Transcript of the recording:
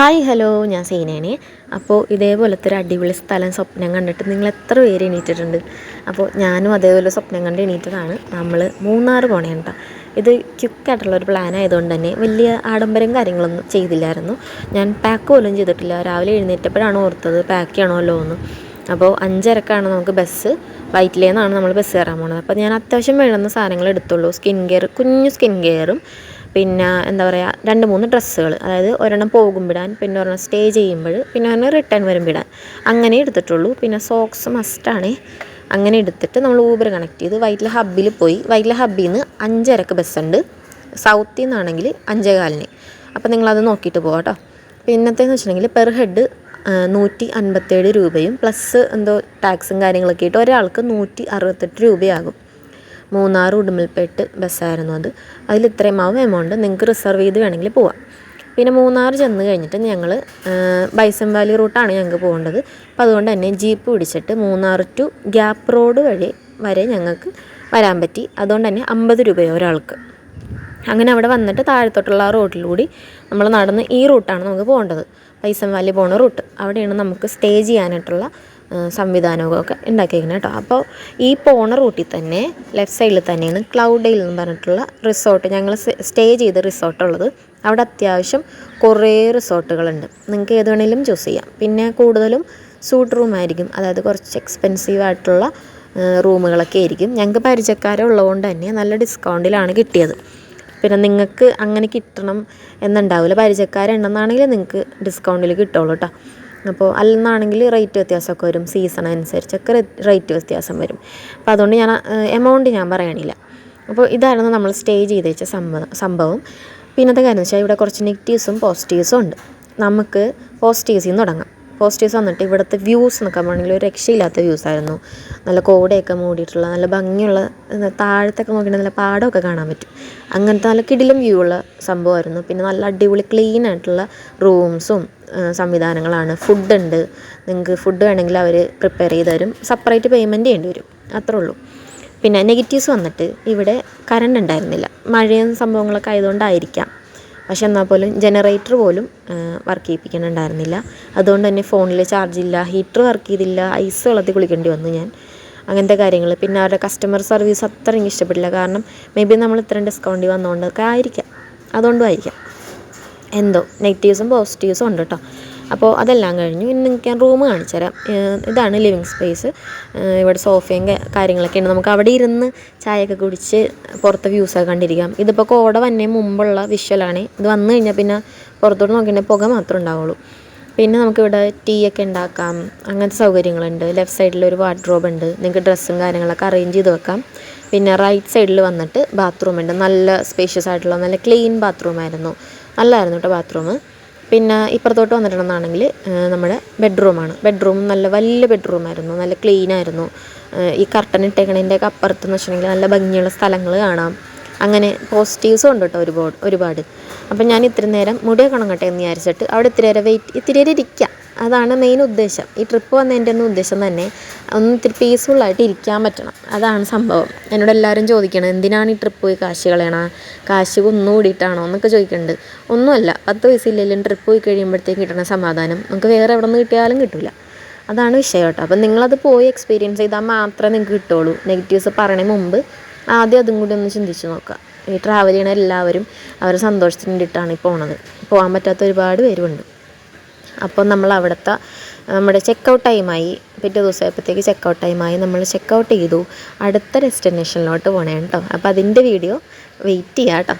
Hi hello ഞാൻ സീനേനെ അപ്പോൾ ഇതേപോലത്തെ ഒരു അടിപൊളി സ്ഥലം സ്വപ്നം കണ്ടിട്ട് നിങ്ങൾ എത്ര പേര് എണീറ്റിട്ടുണ്ട്? അപ്പോൾ ഞാനും അതേപോലെ സ്വപ്നം കണ്ട് എണീറ്റതാണ്. നമ്മൾ മൂന്നാർ പോണേ കേട്ടോ ഇത് ക്യുക്കായിട്ടുള്ള ഒരു പ്ലാൻ ആയതുകൊണ്ട് തന്നെ വലിയ ആഡംബരം കാര്യങ്ങളൊന്നും ചെയ്തില്ലായിരുന്നു. ഞാൻ പാക്ക് പോലും ചെയ്തിട്ടില്ല. രാവിലെ എഴുന്നേറ്റപ്പോഴാണ് ഓർത്തത് പാക്ക് ചെയ്യണമല്ലോ എന്ന്. അപ്പോൾ അഞ്ചരക്കാണ് നമുക്ക് ബസ് വൈറ്റിലേന്നാണ് നമ്മൾ ബസ് കയറാൻ പോകുന്നത് അപ്പോൾ ഞാൻ അത്യാവശ്യം വേണ്ടുന്ന സാധനങ്ങൾ എടുത്തുള്ളൂ. സ്കിൻ കെയർ കുഞ്ഞു സ്കിൻ കെയറും പിന്നെ എന്താ പറയുക രണ്ട് മൂന്ന് ഡ്രസ്സുകൾ അതായത് ഒരെണ്ണം പോകുമ്പിടാൻ പിന്നെ ഒരെണ്ണം സ്റ്റേ ചെയ്യുമ്പോൾ പിന്നെ ഒരെണ്ണം റിട്ടേൺ വരുമ്പിടാൻ അങ്ങനെ എടുത്തിട്ടുള്ളൂ. പിന്നെ സോക്സ് മസ്റ്റാണ് അങ്ങനെ എടുത്തിട്ട് നമ്മൾ ഊബർ കണക്ട് ചെയ്ത് വൈറ്റില ഹബ്ബിൽ പോയി. വൈറ്റില ഹബ്ബിൽ നിന്ന് അഞ്ചരക്ക് ബസ്സുണ്ട് സൗത്തിൽ നിന്നാണെങ്കിൽ അഞ്ചേ കാലിന് അപ്പോൾ നിങ്ങളത് നോക്കിയിട്ട് പോകാം കേട്ടോ പിന്നത്തേന്ന് വെച്ചിട്ടുണ്ടെങ്കിൽ പെർ ഹെഡ് നൂറ്റി അൻപത്തേഴ് രൂപയും പ്ലസ് എന്തോ ടാക്സും കാര്യങ്ങളൊക്കെ ആയിട്ട് ഒരാൾക്ക് നൂറ്റി അറുപത്തെട്ട് രൂപയാകും. മൂന്നാർ ഉടുമ്പൽപേട്ട് ബസ്സായിരുന്നു അത്. അതിൽ ഇത്രയും ആവും എമൗണ്ട് നിങ്ങൾക്ക് റിസർവ് ചെയ്ത് വേണമെങ്കിൽ പോവാം. പിന്നെ മൂന്നാർ ചെന്ന് കഴിഞ്ഞിട്ട് ഞങ്ങൾ ബൈസൺ വാലി റൂട്ടാണ് ഞങ്ങൾക്ക് പോകേണ്ടത്. അപ്പോൾ അതുകൊണ്ട് തന്നെ ജീപ്പ് പിടിച്ചിട്ട് മൂന്നാർ ടു ഗ്യാപ്പ് റോഡ് വഴി വരെ ഞങ്ങൾക്ക് വരാൻ പറ്റി. അതുകൊണ്ട് തന്നെ അമ്പത് രൂപയോ ഒരാൾക്ക്. അങ്ങനെ അവിടെ വന്നിട്ട് താഴത്തോട്ടുള്ള ആ റോഡിലൂടെ നമ്മൾ നടന്ന് ഈ റൂട്ടാണ് നമുക്ക് പോകേണ്ടത്. പൈസൻ വാലി പോണ റൂട്ട്. അവിടെയാണ് നമുക്ക് സ്റ്റേ ചെയ്യാനായിട്ടുള്ള സംവിധാനമൊക്കെ ഉണ്ടാക്കിയിരിക്കുന്നത് കേട്ടോ. അപ്പോൾ ഈ പോണ റൂട്ടിൽ തന്നെ ലെഫ്റ്റ് സൈഡിൽ തന്നെയാണ് ക്ലൗഡ് ഡെയിൽ എന്ന് പറഞ്ഞിട്ടുള്ള റിസോർട്ട് ഞങ്ങൾ സ്റ്റേ ചെയ്ത റിസോർട്ടുള്ളത് അവിടെ അത്യാവശ്യം കുറേ റിസോർട്ടുകളുണ്ട് നിങ്ങൾക്ക് ഏത് വേണമെങ്കിലും ചൂസ് ചെയ്യാം. പിന്നെ കൂടുതലും സൂട്ട് റൂം ആയിരിക്കും. അതായത് കുറച്ച് എക്സ്പെൻസീവ് ആയിട്ടുള്ള റൂമുകളൊക്കെ ആയിരിക്കും. ഞങ്ങൾക്ക് പരിചയക്കാരെ ഉള്ളതുകൊണ്ട് തന്നെ നല്ല ഡിസ്കൗണ്ടിലാണ് കിട്ടിയത്. പിന്നെ നിങ്ങൾക്ക് അങ്ങനെ കിട്ടണം എന്നുണ്ടാവില്ല. പരിചയക്കാരുണ്ടെന്നാണെങ്കിൽ നിങ്ങൾക്ക് ഡിസ്കൗണ്ടിൽ കിട്ടുള്ളൂ കേട്ടോ. അപ്പോൾ അല്ലെന്നാണെങ്കിൽ റേറ്റ് വ്യത്യാസമൊക്കെ വരും. സീസൺ അനുസരിച്ചൊക്കെ റേറ്റ് വ്യത്യാസം വരും. അപ്പോൾ അതുകൊണ്ട് ഞാൻ എമൗണ്ട് ഞാൻ പറയണില്ല. അപ്പോൾ ഇതായിരുന്നു നമ്മൾ സ്റ്റേ ചെയ്ത് വെച്ച സംഭവം. സംഭവം പിന്നത്തെ കാര്യം വെച്ചാൽ ഇവിടെ കുറച്ച് നെഗറ്റീവ്സും പോസിറ്റീവ്സും ഉണ്ട്. നമുക്ക് പോസിറ്റീവ്സിൽ നിന്ന് തുടങ്ങാം. പോസിറ്റീവ്സ് വന്നിട്ട് ഇവിടുത്തെ വ്യൂസ് എന്നൊക്കെ പറഞ്ഞെങ്കിൽ ഒരു രക്ഷയില്ലാത്ത വ്യൂസ് ആയിരുന്നു. നല്ല കോടയൊക്കെ മൂടിയിട്ടുള്ള നല്ല ഭംഗിയുള്ള താഴത്തൊക്കെ നോക്കിയിട്ട് നല്ല പാടമൊക്കെ കാണാൻ പറ്റും. അങ്ങനത്തെ നല്ല കിടിലും വ്യൂ ഉള്ള സംഭവമായിരുന്നു. പിന്നെ നല്ല അടിപൊളി ക്ലീൻ ആയിട്ടുള്ള റൂംസും സംവിധാനങ്ങളാണ്. ഫുഡുണ്ട്. നിങ്ങൾക്ക് ഫുഡ് വേണമെങ്കിൽ അവർ പ്രിപ്പയർ ചെയ്ത് തരും. സെപ്പറേറ്റ് പേയ്മെന്റ് ചെയ്യേണ്ടി വരും. അത്രേ ഉള്ളൂ. പിന്നെ നെഗറ്റീവ്സ് വന്നിട്ട് ഇവിടെ കറണ്ട് ഉണ്ടായിരുന്നില്ല. മഴയും സംഭവങ്ങളൊക്കെ ആയതുകൊണ്ടായിരിക്കാം. പക്ഷെ എന്നാൽ പോലും ജനറേറ്റർ പോലും വർക്ക് ചെയ്യിപ്പിക്കണുണ്ടായിരുന്നില്ല. അതുകൊണ്ട് തന്നെ ഫോണിൽ ചാർജില്ല ഹീറ്റർ വർക്ക് ചെയ്തില്ല. ഐസ് വെള്ളത്തിൽ കുളിക്കേണ്ടി വന്നു ഞാൻ. അങ്ങനത്തെ കാര്യങ്ങൾ. പിന്നെ അവരുടെ കസ്റ്റമർ സർവീസ് അത്ര എനിക്ക് ഇഷ്ടപ്പെട്ടില്ല. കാരണം മേ ബി നമ്മൾ ഇത്രയും ഡിസ്കൗണ്ടിൽ വന്നുകൊണ്ടൊക്കെ ആയിരിക്കാം. അതുകൊണ്ടും ആയിരിക്കാം. എന്തോ നെഗറ്റീവ്സും പോസിറ്റീവ്സും ഉണ്ട് കേട്ടോ അപ്പോൾ അതെല്ലാം കഴിഞ്ഞു ഇനി നിങ്ങൾക്ക് ഞാൻ റൂം കാണിച്ചു തരാം. ഇതാണ് ലിവിങ് സ്പേസ്. ഇവിടെ സോഫയും കാര്യങ്ങളൊക്കെ ഉണ്ട്. നമുക്ക് അവിടെ ഇരുന്ന് ചായയൊക്കെ കുടിച്ച് പുറത്തെ വ്യൂസൊക്കെ കണ്ടിരിക്കാം. ഇതിപ്പോൾ കോട വന്നേ മുമ്പുള്ള വിഷ്വലാണ് ഇത് വന്നു കഴിഞ്ഞാൽ പിന്നെ പുറത്തോട്ട് നോക്കിയിട്ടുണ്ടെങ്കിൽ പുക മാത്രമേ ഉണ്ടാവുള്ളൂ. പിന്നെ നമുക്കിവിടെ ടീ ഒക്കെ ഉണ്ടാക്കാം. അങ്ങനത്തെ സൗകര്യങ്ങളുണ്ട്. ലെഫ്റ്റ് സൈഡിൽ ഒരു വാർഡ്രോബ് ഉണ്ട്. നിങ്ങൾക്ക് ഡ്രസ്സും കാര്യങ്ങളൊക്കെ അറേഞ്ച് ചെയ്ത് വെക്കാം. പിന്നെ റൈറ്റ് സൈഡിൽ വന്നിട്ട് ബാത്റൂം ഉണ്ട്. നല്ല സ്പേഷ്യസ് ആയിട്ടുള്ള നല്ല ക്ലീൻ ബാത്റൂം ആയിരുന്നു. നല്ലതായിരുന്നു കേട്ടോ ബാത്റൂം പിന്നെ ഇപ്പുറത്തോട്ട് വന്നിട്ടുണ്ടെന്നാണെങ്കിൽ നമ്മുടെ ബെഡ്റൂമാണ് ബെഡ്റൂം നല്ല വലിയ ബെഡ്റൂമായിരുന്നു നല്ല ക്ലീൻ ആയിരുന്നു. ഈ കർട്ടൻ ഇട്ടേക്കണതിന്റെ ഒക്കെ അപ്പുറത്ത് എന്ന് വെച്ചിട്ടുണ്ടെങ്കിൽ നല്ല ഭംഗിയുള്ള സ്ഥലങ്ങൾ കാണാം. അങ്ങനെ പോസിറ്റീവ്സും ഉണ്ട് കേട്ടോ ഒരുപാട് ഒരുപാട്. അപ്പം ഞാൻ ഇത്തിരി നേരം മുടിയൊക്കെ ഉണങ്ങട്ടെ എന്ന് വിചാരിച്ചിട്ട് അവിടെ ഇത്തിരി നേരം വെയിറ്റ് ഇത്തിരി നേരം ഇരിക്കാം. അതാണ് മെയിൻ ഉദ്ദേശം. ഈ ട്രിപ്പ് വന്നതിന്റെ ഒന്നും ഉദ്ദേശം തന്നെ ഒന്ന് ഇത്തിരി പീസ്ഫുള്ളായിട്ട് ഇരിക്കാൻ പറ്റണം. അതാണ് സംഭവം. എന്നോട് എല്ലാവരും ചോദിക്കണം എന്തിനാണ് ഈ ട്രിപ്പ് പോയി കാശ് കളയണ? കാശ് കുന്നുകൂടിയിട്ടാണോ എന്നൊക്കെ ചോദിക്കുന്നുണ്ട് ഒന്നുമല്ല പത്ത് വയസ്സില്ലെങ്കിലും ട്രിപ്പ് പോയി കഴിയുമ്പോഴത്തേക്ക് കിട്ടുന്ന സമാധാനം നമുക്ക് വേറെ എവിടെ നിന്ന് കിട്ടിയാലും കിട്ടില്ല അതാണ് വിഷയം കേട്ടോ. അപ്പം നിങ്ങളത് പോയി എക്സ്പീരിയൻസ് ചെയ്താൽ മാത്രമേ നിങ്ങൾക്ക് കിട്ടുള്ളൂ നെഗറ്റീവ്സ് പറയണ മുമ്പ് ആദ്യം അതും കൂടി ഒന്ന് ചിന്തിച്ച് നോക്കുക. ഈ ട്രാവൽ ചെയ്യണ എല്ലാവരും അവരുടെ സന്തോഷത്തിന് വേണ്ടിയിട്ടാണ് ഈ പോണത്. പോകാൻ പറ്റാത്ത ഒരുപാട് പേരുണ്ട്. അപ്പോൾ നമ്മൾ അവിടുത്തെ നമ്മുടെ ചെക്കൗട്ട് ടൈമായി പിറ്റേ ദിവസമായപ്പോഴത്തേക്ക് ചെക്കൗട്ട് ടൈമായി നമ്മൾ ചെക്കൗട്ട് ചെയ്തു. അടുത്ത ഡെസ്റ്റിനേഷനിലോട്ട് പോകണേ കേട്ടോ. അപ്പോൾ അതിന്റെ വീഡിയോ വെയിറ്റ് ചെയ്യാം കേട്ടോ.